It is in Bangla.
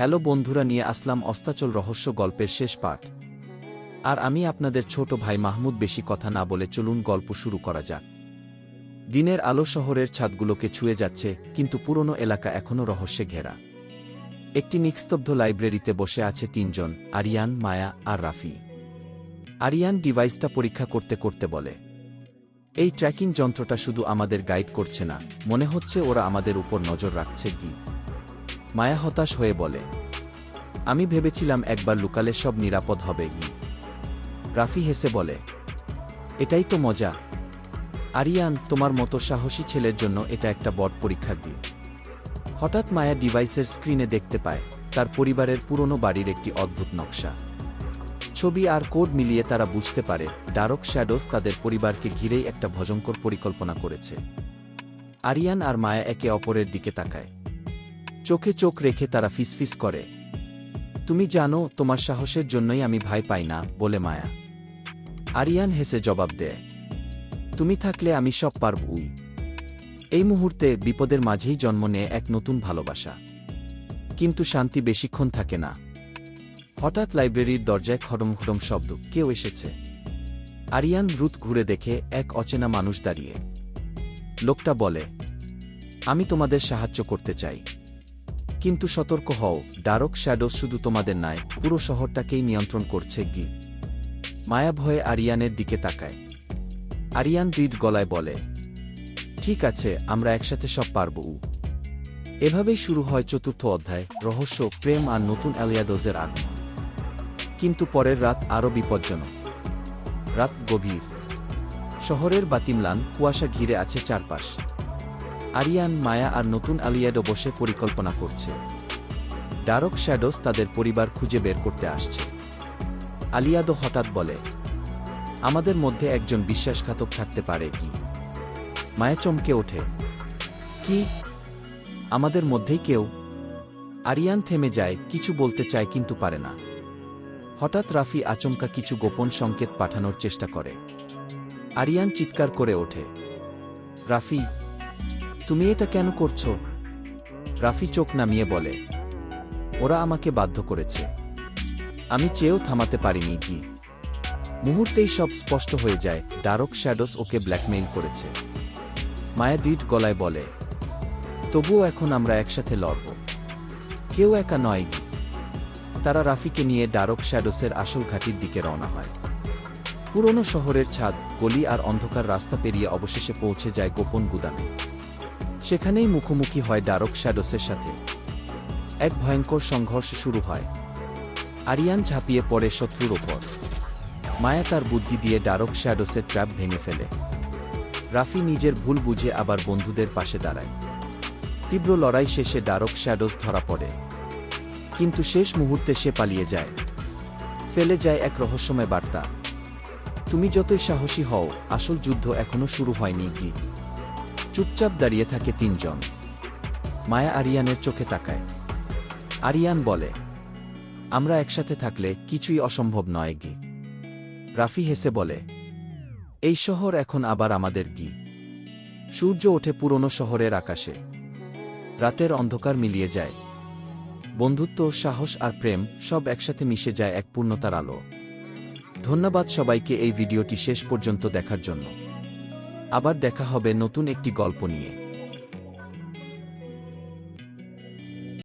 হ্যালো বন্ধুরা নিয়ে আসলাম অস্তাচল রহস্য গল্পের শেষ পাঠ। আর আমি আপনাদের ছোট ভাই মাহমুদ বেশি কথা না বলে চলুন গল্প শুরু করা যাক। দিনের আলো শহরের ছাদগুলোকে ছুঁয়ে যাচ্ছে, কিন্তু পুরনো এলাকা এখনও রহস্যে ঘেরা। একটি নিস্তব্ধ লাইব্রেরিতে বসে আছে তিনজন, আরিয়ান, মায়া আর রাফি। আরিয়ান ডিভাইসটা পরীক্ষা করতে করতে বলে, এই ট্র্যাকিং যন্ত্রটা শুধু আমাদের গাইড করছে না, মনে হচ্ছে ওরা আমাদের উপর নজর রাখছে কি? মায়া হতাশ হয়ে বলে, আমি ভেবেছিলাম একবার লুকালে সব নিরাপদ হবে কি রাফি হেসে বলে, এটাই তো মজা। আরিয়ান, তোমার মতো সাহসী ছেলের জন্য এটা একটা বড় পরীক্ষা দিয়ে। হঠাৎ মায়া ডিভাইসের স্ক্রিনে দেখতে পায় তার পরিবারের পুরনো বাড়ির একটি অদ্ভুত নকশা। ছবি আর কোড মিলিয়ে তারা বুঝতে পারে ডারক শ্যাডোস তাদের পরিবারকে ঘিরেই একটা ভজঙ্কর পরিকল্পনা করেছে। আরিয়ান আর মায়া একে অপরের দিকে তাকায়। চোখে চোখ রেখে তারা ফিসফিস করে। তুমি জানো, তোমার সাহসের জন্যই আমি ভাই পাই না, বলে মায়া। আরিয়ান হেসে জবাব দেয়, তুমি থাকলে আমি সব পারব উই এই মুহূর্তে বিপদের মাঝেই জন্ম নেয় এক নতুন ভালোবাসা। কিন্তু শান্তি বেশিক্ষণ থাকে না। হঠাৎ লাইব্রেরির দরজায় খড়ম খড়ম শব্দ, কেউ এসেছে? আরিয়ান দ্রুত ঘুরে দেখে এক অচেনা মানুষ দাঁড়িয়ে। লোকটা বলে, আমি তোমাদের সাহায্য করতে চাই। কিন্তু সতর্ক হও, ডারক শ্যাডো শুধু তোমাদের নয়, পুরো শহরটাকেই নিয়ন্ত্রণ করছে গি। মায়া ভয়ে আরিয়ানের দিকে তাকায়। আরিয়ান দৃঢ় গলায় বলে, ঠিক আছে, আমরা একসাথে সব পারব এভাবেই শুরু হয় চতুর্থ অধ্যায়, রহস্য, প্রেম আর নতুন অ্যালিয়াদোজের আগমন। কিন্তু পরের রাত আরও বিপজ্জনক। রাত গভীর। শহরের বাতিমলান কুয়াশা ঘিরে আছে চারপাশ। আরিয়ান, মায়া আর নতুন আলিয়াডো বসে পরিকল্পনা করছে। ডারক শ্যাডোস তাদের পরিবার খুঁজে বের করতে আসছে। আলিয়াদো হঠাৎ বলে, আমাদের মধ্যে একজন বিশ্বাসঘাতক থাকতে পারে কি? মায়া চমকে ওঠে, কি? আমাদের মধ্যেই কেউ? আরিয়ান থেমে যায়, কিছু বলতে চায় কিন্তু পারে না। হঠাৎ রাফি আচমকা কিছু গোপন সংকেত পাঠানোর চেষ্টা করে। আরিয়ান চিৎকার করে ওঠে, রাফি তুমি এটা কেন করছ? রাফি চোখ নামিয়ে বলে, ওরা আমাকে বাধ্য করেছে। আমি চেয়েও থামাতে পারিনি কি? মুহূর্তেই সব স্পষ্ট হয়ে যায়, ডারক শ্যাডোস ওকে ব্ল্যাকমেইল করেছে। মায়া দৃঢ় গলায় বলে, তবুও এখন আমরা একসাথে লড়ব। কেউ একা নয় তারা রাফিকে নিয়ে ডারক শ্যাডোসের আসল ঘাটির দিকে রওনা হয়। পুরনো শহরের ছাদ, গলি আর অন্ধকার রাস্তা পেরিয়ে অবশেষে পৌঁছে যায় গোপন গুদামে। সেখানেই মুখোমুখি হয় ডারক শ্যাডোসের সাথে। এক ভয়ঙ্কর সংঘর্ষ শুরু হয়। আরিয়ান ঝাঁপিয়ে পড়ে শত্রুর ওপর। মায়া তার বুদ্ধি দিয়ে ডারক শ্যাডোসের ট্র্যাপ ভেঙে ফেলে। রাফি নিজের ভুল বুঝে আবার বন্ধুদের পাশে দাঁড়ায়। তীব্র লড়াই শেষে ডারক শ্যাডোস ধরা পড়ে। কিন্তু শেষ মুহূর্তে সে পালিয়ে যায়। ফেলে যায় এক রহস্যময় বার্তা। তুমি যতই সাহসী হও, আসল যুদ্ধ এখনও শুরু হয়নি কি চুপচাপ দাঁড়িয়ে থাকে তিনজন। মায়া আরিয়ানের চোখে তাকায়। আরিয়ান বলে, আমরা একসাথে থাকলে কিছুই অসম্ভব নয় গি। রাফি হেসে বলে, এই শহর এখন আবার আমাদের গি। সূর্য ওঠে পুরনো শহরের আকাশে। রাতের অন্ধকার মিলিয়ে যায়। বন্ধুত্ব, সাহস আর প্রেম সব একসাথে মিশে যায় এক পূর্ণতার আলো। ধন্যবাদ সবাইকে এই ভিডিওটি শেষ পর্যন্ত দেখার জন্য। আবার দেখা হবে নতুন একটি গল্প নিয়ে।